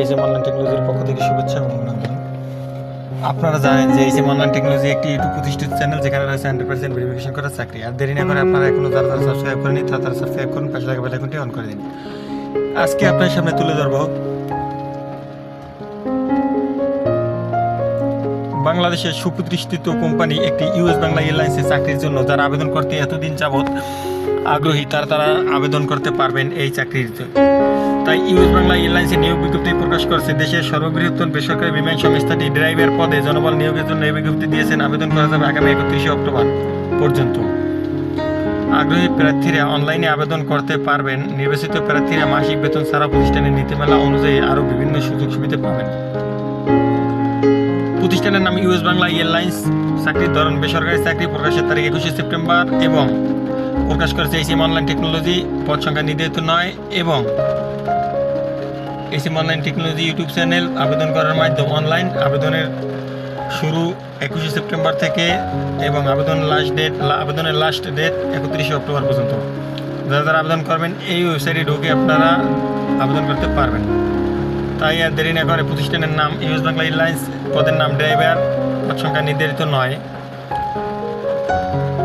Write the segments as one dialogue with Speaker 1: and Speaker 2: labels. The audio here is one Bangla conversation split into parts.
Speaker 1: এইচএম অনলাইন টেকনোলজির পক্ষ থেকে শুভেচ্ছা এবং অভিনন্দন। আপনারা জানেন যে এইচএম অনলাইন টেকনোলজি একটি ইউটিউব প্রতিষ্ঠিত চ্যানেল যেখানে রয়েছে হান্ড্রেড পার্সেন্ট ভেরিফিকেশন করার চাকরি। আর দেরি না করে আপনারা এখনও যারা যারা সাবস্ক্রাইব করেনি তারা তারা সাবস্ক্রাইব করুন, পাশে থাকা বেল আইকনটি অন করে দিন। আজকে আপনার সামনে তুলে ধরবো বাংলাদেশের সুপ্রতিষ্ঠিত কোম্পানি একটি ইউএস বাংলা এয়ারলাইন্সে চাকরির জন্য, যারা আবেদন করতে এতদিন যাবৎ আগ্রহী, তারা তারা আবেদন করতে পারবেন এই চাকরিতে। তাই ইউএস বাংলা এয়ারলাইন্সে নিয়োগ বিজ্ঞপ্তি প্রকাশ করেছে। দেশের সর্ববৃহত্তম বেসরকারি বিমান সংস্থাটি ড্রাইভার পদে জনবল নিয়োগের জন্য এই বিজ্ঞপ্তি দিয়েছেন। আবেদন করা যাবে আগামী একত্রিশে অক্টোবর পর্যন্ত। আগ্রহী প্রার্থীরা অনলাইনে আবেদন করতে পারবেন। নির্বাচিত প্রার্থীরা মাসিক বেতন ছাড়া প্রতিষ্ঠানের নীতিমালা অনুযায়ী আরও বিভিন্ন সুযোগ সুবিধা পাবেন। প্রতিষ্ঠানের নাম ইউএস বাংলা এয়ারলাইন্স। চাকরির ধরন বেসরকারি চাকরি প্রকাশের তারিখ একুশে সেপ্টেম্বর এবং প্রকাশ করেছে এসিএম অনলাইন টেকনোলজি, পদ সংখ্যা নির্ধারিত নয় এবং ACM online technology YouTube channel আবেদন করার মাধ্যম অনলাইন আবেদনের শুরু একুশে সেপ্টেম্বর থেকে এবং আবেদন লাস্ট ডেট আবেদনের লাস্ট ডেট একত্রিশে অক্টোবর পর্যন্ত। যারা যারা আবেদন করবেন, এই ওয়েবসাইটে ঢুকে আপনারা আবেদন করতে পারবেন। তাই আর দেরি না করে প্রতিষ্ঠানের নাম ইউএস বাংলা এয়ারলাইন্স পদের নাম ড্রাইভার পদ সংখ্যা নির্ধারিত নয়।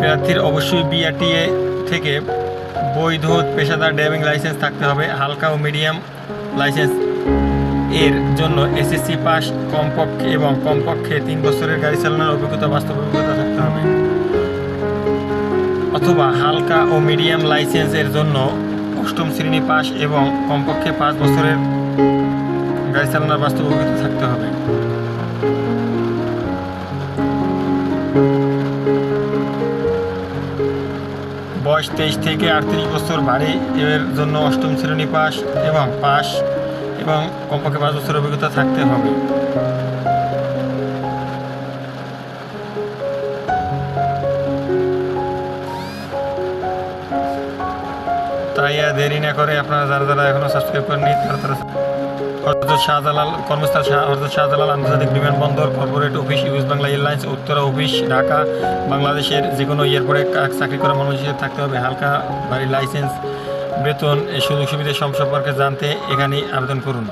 Speaker 1: প্রার্থীর অবশ্যই বিআরটিএ থেকে বৈধ পেশাদার ড্রাইভিং লাইসেন্স থাকতে হবে, হালকা ও মিডিয়াম লাইসেন্স এর জন্য এসএসসি পাস, কমপক্ষে এবং কমপক্ষে তিন বছরের গাড়ি চালানোর অভিজ্ঞতা, বাস্তব অভিজ্ঞতা থাকতে হবে। অথবা হালকা ও মিডিয়াম লাইসেন্সের জন্য অষ্টম শ্রেণি পাস এবং কমপক্ষে পাঁচ বছরের গাড়ি চালানোর বাস্তব অভিজ্ঞতা থাকতে হবে। বয়স তেইশ থেকে আটত্রিশ বছর বাড়ি। এর জন্য অষ্টম শ্রেণি পাস এবং পাস এবং কমপক্ষে পাঁচ বছর অভিজ্ঞতা থাকতে হবে। তাই দেরি না করে আপনারা যারা যারা এখনও সাবস্ক্রাইব করেননি, তারা তারা হজরত শাহজালাল শাহজালাল আন্তর্জাতিক corporate office Bangla Uttara office, Dhaka, বাংলাদেশের যে কোনো চাকরি করা মানুষ থাকতে হবে। হালকা লাইসেন্স বেতন, এই সুযোগ সুবিধা সব সম্পর্কে জানতে এখানে আবেদন করুন।